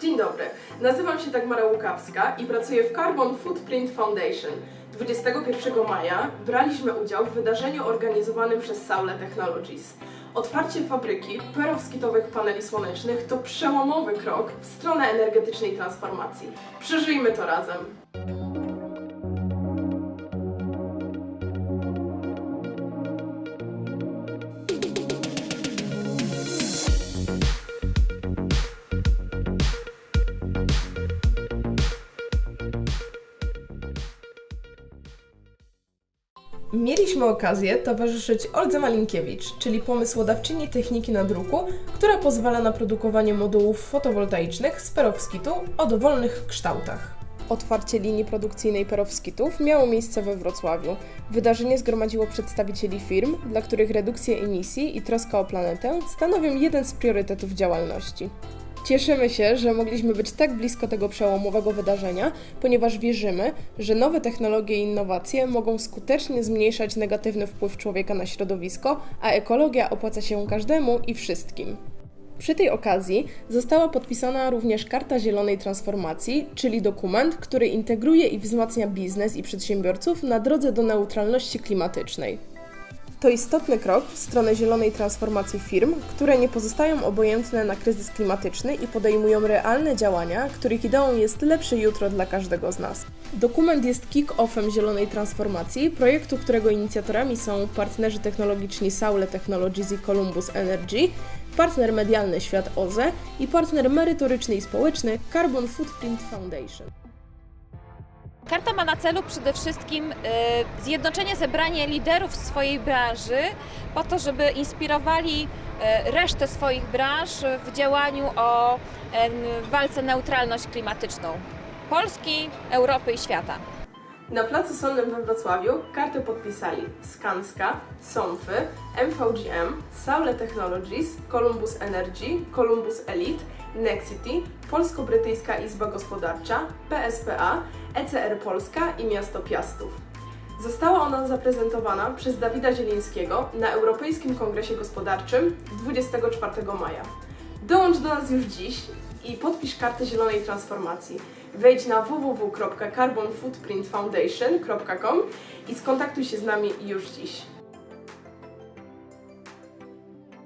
Dzień dobry, nazywam się Dagmara Łukawska i pracuję w Carbon Footprint Foundation. 21 maja braliśmy udział w wydarzeniu organizowanym przez Saule Technologies. Otwarcie fabryki perowskitowych paneli słonecznych to przełomowy krok w stronę energetycznej transformacji. Przeżyjmy to razem! Mieliśmy okazję towarzyszyć Oldze Malinkiewicz, czyli pomysłodawczyni techniki nadruku, która pozwala na produkowanie modułów fotowoltaicznych z perowskitu o dowolnych kształtach. Otwarcie linii produkcyjnej perowskitów miało miejsce we Wrocławiu. Wydarzenie zgromadziło przedstawicieli firm, dla których redukcja emisji i troska o planetę stanowią jeden z priorytetów działalności. Cieszymy się, że mogliśmy być tak blisko tego przełomowego wydarzenia, ponieważ wierzymy, że nowe technologie i innowacje mogą skutecznie zmniejszać negatywny wpływ człowieka na środowisko, a ekologia opłaca się każdemu i wszystkim. Przy tej okazji została podpisana również Karta Zielonej Transformacji, czyli dokument, który integruje i wzmacnia biznes i przedsiębiorców na drodze do neutralności klimatycznej. To istotny krok w stronę zielonej transformacji firm, które nie pozostają obojętne na kryzys klimatyczny i podejmują realne działania, których ideą jest lepsze jutro dla każdego z nas. Dokument jest kick-offem zielonej transformacji, projektu, którego inicjatorami są partnerzy technologiczni Saule Technologies i Columbus Energy, partner medialny Świat OZE i partner merytoryczny i społeczny Carbon Footprint Foundation. Karta ma na celu przede wszystkim y, zjednoczenie, zebranie liderów swojej branży po to, żeby inspirowali y, resztę swoich branż w działaniu o walce neutralność klimatyczną Polski, Europy i świata. Na Placu Solnym we Wrocławiu kartę podpisali Skanska, Somfy, MVGM, Saule Technologies, Columbus Energy, Columbus Elite, Nexity, Polsko-Brytyjska Izba Gospodarcza, PSPA, ECR Polska i Miasto Piastów. Została ona zaprezentowana przez Dawida Zielińskiego na Europejskim Kongresie Gospodarczym 24 maja. Dołącz do nas już dziś i podpisz kartę zielonej transformacji. Wejdź na www.carbonfootprintfoundation.com i skontaktuj się z nami już dziś.